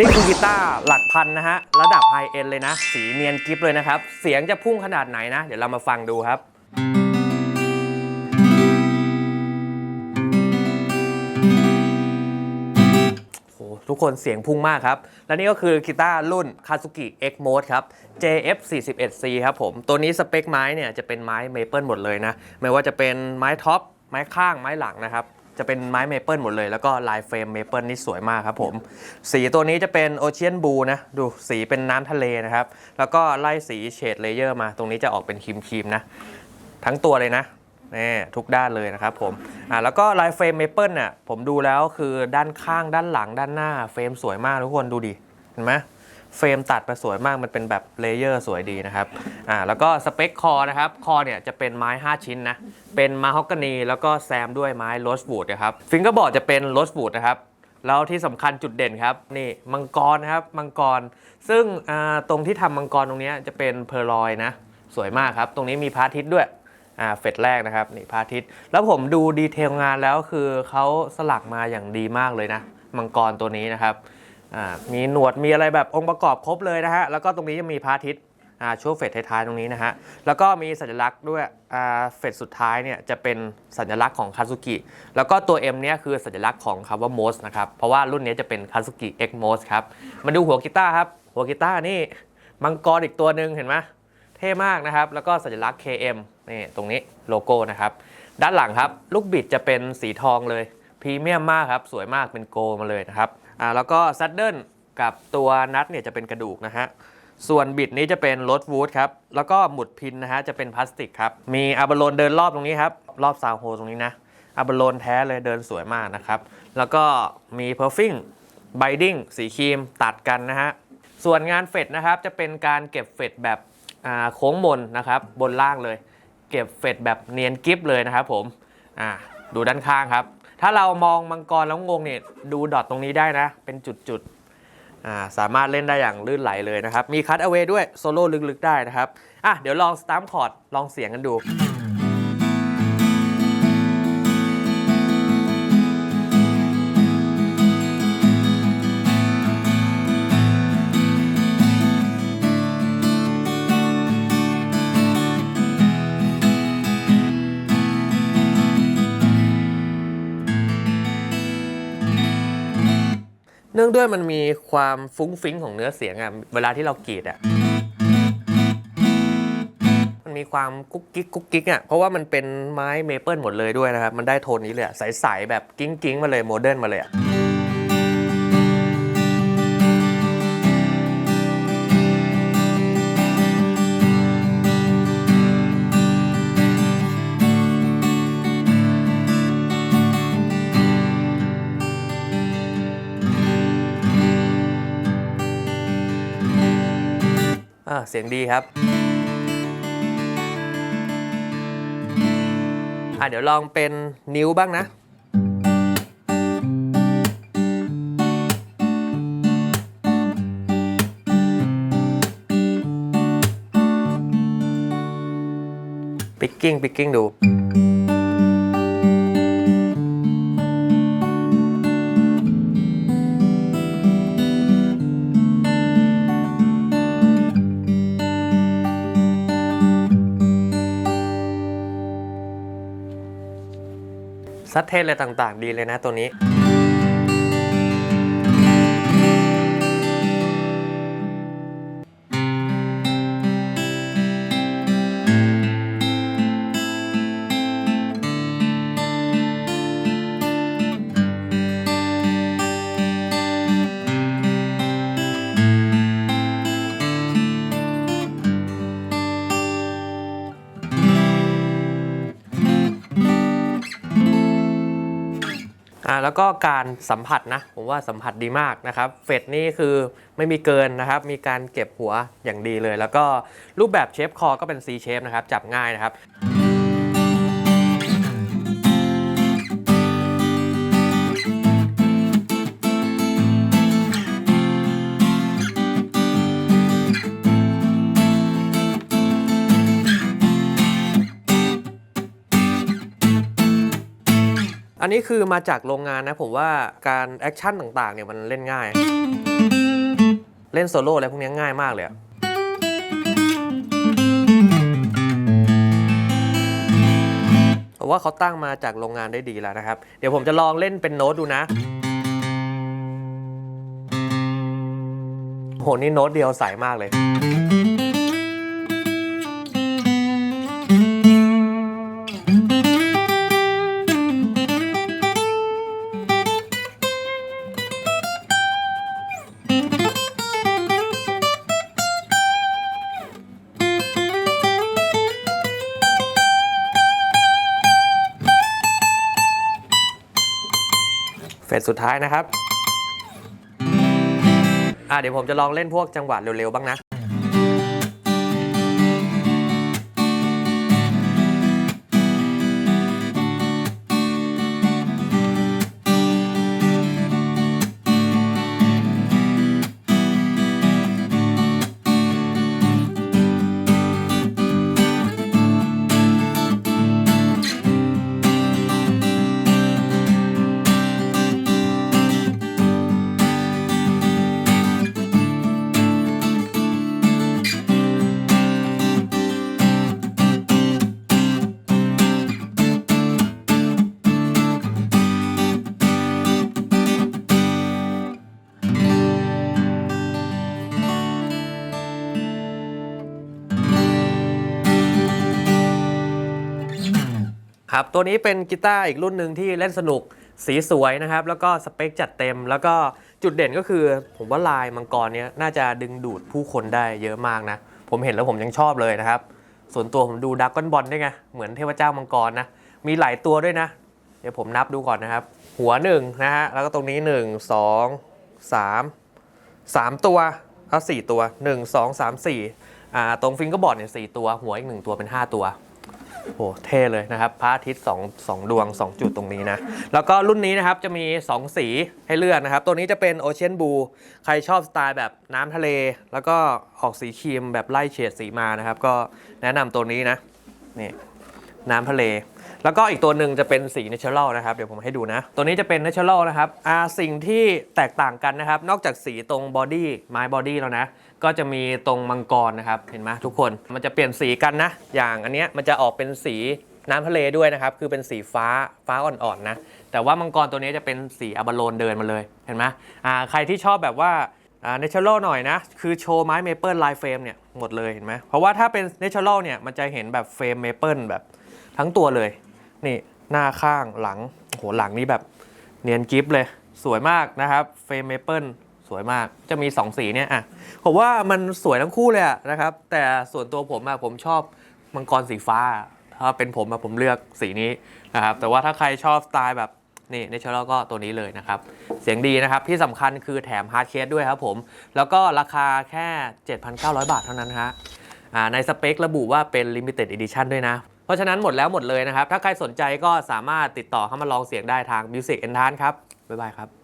นี่คือกีตาร์หลักพันนะฮะ ระดับไฮเอ็นเลยนะ สีเนียนกิฟเลยนะครับ เสียงจะพุ่งขนาดไหนนะ เดี๋ยวเรามาฟังดูครับโอ้โห ทุกคนเสียงพุ่งมากครับ และนี่ก็คือกีตาร์รุ่น Kazuki X Mode ครับ JF 4 1 C ครับผม ตัวนี้สเปคไม้เนี่ยจะเป็นไม้เมเปิลหมดเลยนะ ไม่ว่าจะเป็นไม้ท็อปไม้ข้างไม้หลังนะครับ จะเป็นไม้เมเปิลหมดเลย แล้วก็ลายเฟรมเมเปิลนี่สวยมากครับผม สีตัวนี้จะเป็นโอเชียนบูนะ ดูสีเป็นน้ำทะเลนะครับ แล้วก็ไล่สีเฉดเลเยอร์มา ตรงนี้จะออกเป็นครีมๆนะ ทั้งตัวเลยนะนี่ทุกด้านเลยนะครับผมอ่าแล้วก็ลายเฟรมเมเปิลเนี่ยผมดูแล้วคือด้านข้างด้านหลังด้านหน้าเฟรมสวยมากทุกคนดูดิ เห็นไหม เฟรมตัดมาสวยมากมันเป็นแบบเลเยอร์สวยดีนะครับอ่าแล้วก็สเปคคอนะครับ คอเนี่ยจะเป็นไม้ 5 ชิ้นนะ เป็นมาฮอกกานี แล้วก็แซมด้วยไม้โรสบูดนะครับฟิงเกอร์บอร์ดจะเป็นโรสบูดนะครับแล้วที่สำคัญจุดเด่นครับ นี่มังกรนะครับ มังกร ซึ่งอ่าตรงที่ทำมังกรตรงนี้จะเป็นเพอร์ลอยนะ สวยมากครับ ตรงนี้มีพระอาทิตย์ด้วยอ่าเฟสแรกนะครับนี่พระอาทิตย์ แล้วผมดูดีเทลงานแล้วคือเขาสลักมาอย่างดีมากเลยนะ มังกรตัวนี้นะครับ อ่ามีหนวดมีอะไรแบบองค์ประกอบครบเลยนะฮะแล้วก็ตรงนี้ยังมีพระอาทิตย์อ่าช่วงเฟสท้ายๆตรงนี้นะฮะแล้วก็มีสัญลักษณ์ด้วยอ่าเฟสสุดท้ายเนี่ยจะเป็นสัญลักษณ์ของคาซุกิแล้วก็ตัว M เนี่ยคือสัญลักษณ์ของคำว่า MOS นะครับเพราะว่ารุ่นนี้จะเป็นคาซุกิ X MOS ครับมาดูหัวกีตาร์ครับหัวกีตาร์นี่มังกรอีกตัวหนึ่งเห็นไหมเท่มากนะครับ แล้วก็สัญลักษณ์ KM นี่ตรงนี้โลโก้นะครับ ด้านหลังครับ ลูกบิดจะเป็นสีทองเลยพรีเมียมมากครับ สวยมากเป็นโกมาเลยนะครับ อ่าแล้วก็ซัดเดิลกับตัวนัทเนี่ยจะเป็นกระดูกนะฮะส่วนบิดนี้จะเป็นรถวูดครับ แล้วก็หมุดพินนะฮะจะเป็นพลาสติกครับ มีอาบาโลนเดินรอบตรงนี้ครับ รอบซาวโฮตรงนี้นะอาบาโลนแท้เลยเดินสวยมากนะครับ แล้วก็มีเพอร์ฟิงไบดิ้งสีครีมตัดกันนะฮะ ส่วนงานเฟดนะครับจะเป็นการเก็บเฟดแบบโค้งมนนะครับ บนล่างเลย เก็บเฟดแบบเนียนกิฟเลยนะครับผมดูด้านข้างครับ ถ้าเรามองมังกรแล้วงงเนี่ยดูดอทตรงนี้ได้นะ เป็นจุดๆสามารถเล่นได้อย่างลื่นไหลเลยนะครับ มีคัตเอา a y ด้วยโซโล่ลึกๆได้นะครับอะเดี๋ยวลองสตาร์มคอร์ดลองเสียงกันดู เนื่องด้วยมันมีความฟุ้งฟิ้งของเนื้อเสียงอะเวลาที่เรากรีดอะมันมีความกุ๊กกิ๊กกุ๊กกิ๊กอะเพราะว่ามันเป็นไม้เมเปิลหมดเลยด้วยนะครับ มันได้โทนนี้เลยอะใสๆแบบกิ้งกิ้งมาเลยโมเดิร์นมาเลยอะ อ่าเสียงดีครับอะเดี๋ยวลองเป็นนิ้วบ้างนะ ปิกกิ้ง ปิกกิ้งดู ซัดเทสอะไรต่างๆ ดีเลยนะตัวนี้ แล้วก็การสัมผัสนะ ผมว่าสัมผัสดีมากนะครับ เฟดนี่คือไม่มีเกินนะครับ มีการเก็บหัวอย่างดีเลย แล้วก็รูปแบบเชฟคอก็เป็น C เชฟนะครับ จับง่ายนะครับ อันนี้คือมาจากโรงงานนะผมว่าการแอคชั่นต่างๆเนี่ยมันเล่นง่าย เล่นโซโล่อะไรพวกนี้ง่ายมากเลยเพราะว่าเขาตั้งมาจากโรงงานได้ดีแล้วนะครับ เดี๋ยวผมจะลองเล่นเป็นโน้ตดูนะโหนี่โน้ตเดียวใสมากเลย เฟสสุดท้ายนะครับ อะเดี๋ยวผมจะลองเล่นพวกจังหวะเร็วๆบ้างนะ ครับตัวนี้เป็นกีตาร์อีกรุ่นหนึ่งที่เล่นสนุกสีสวยนะครับ แล้วก็สเปคจัดเต็ม แล้วก็จุดเด่นก็คือ ผมว่าลายมังกรเนี้ยน่าจะดึงดูดผู้คนได้เยอะมากนะ ผมเห็นแล้วผมยังชอบเลยนะครับ ส่วนตัวผมดูดักก้อนบอลด้วยไง เหมือนเทพเจ้ามังกรนะ มีหลายตัวด้วยนะ เดี๋ยวผมนับดูก่อนนะครับ หัวหนึ่งนะฮะ แล้วก็ตรงนี้1 2 3 3ตัวแล้ว4ตัว1 2 3 4อ่าตรงฟิงเกอร์บอร์ดเนี่ยสตัว หัวอีก1ตัวเป็น5ตัว โอ้เท่เลยนะครับพระอาทิตย์2 2ดวง 2 จุดตรงนี้นะ แล้วก็รุ่นนี้นะครับจะมี 2 สีให้เลือกนะครับ ตัวนี้จะเป็นโอเชียนบูใครชอบสไตล์แบบน้ำทะเล แล้วก็ออกสีครีมแบบไล่เฉดสีมานะครับ ก็แนะนำตัวนี้นะนี่น้ำทะเล แล้วก็อีกตัวหนึ่งจะเป็นสีเนเชอรัลนะครับ เดี๋ยวผมให้ดูนะ ตัวนี้จะเป็นเนเชอรัลนะครับอ่าสิ่งที่แตกต่างกันนะครับ นอกจากสีตรงบอดี้ไม้บอดี้แล้วนะ ก็จะมีตรงมังกรนะครับ เห็นไหมทุกคน มันจะเปลี่ยนสีกันนะ อย่างอันเนี้ยมันจะออกเป็นสีน้ำทะเลด้วยนะครับ คือเป็นสีฟ้าฟ้าอ่อนๆนะ แต่ว่ามังกรตัวนี้จะเป็นสีอะบาโลนเดินมาเลย เห็นไหมอ่าใครที่ชอบแบบว่าอ่าเนเชอรัลหน่อยนะ คือโชว์ไม้เมเปิลลายเฟรมเนี่ยหมดเลยเห็นไหมเพราะว่าถ้าเป็นเนเชอรัลเนี่ยมันจะเห็นแบบเฟรมเมเปิลแบบทั้งตัวเลย นี่หน้าข้างหลังโหหลังนี้แบบเนียนกิฟเลยสวยมากนะครับเฟรมเมเปิลสวยมากจะมี 2 สีเนี่ยอะผมว่ามันสวยทั้งคู่เลยนะครับ แต่ส่วนตัวผมอะผมชอบมังกรสีฟ้า ถ้าเป็นผมอะผมเลือกสีนี้นะครับแต่ว่าถ้าใครชอบสไตล์แบบนี่เนชอรัลก็ตัวนี้เลยนะครับ เสียงดีนะครับ ที่สำคัญคือแถมฮาร์ดเคสด้วยครับผม แล้วก็ราคาแค่ 7,900 บาทเท่านั้นฮะในสเปคระบุว่าเป็น Limited Edition ด้วยนะ เพราะฉะนั้นหมดแล้วหมดเลยนะครับ ถ้าใครสนใจก็สามารถติดต่อเข้ามาลองเสียงได้ทาง Music Entrance ครับ บ๊ายบายครับ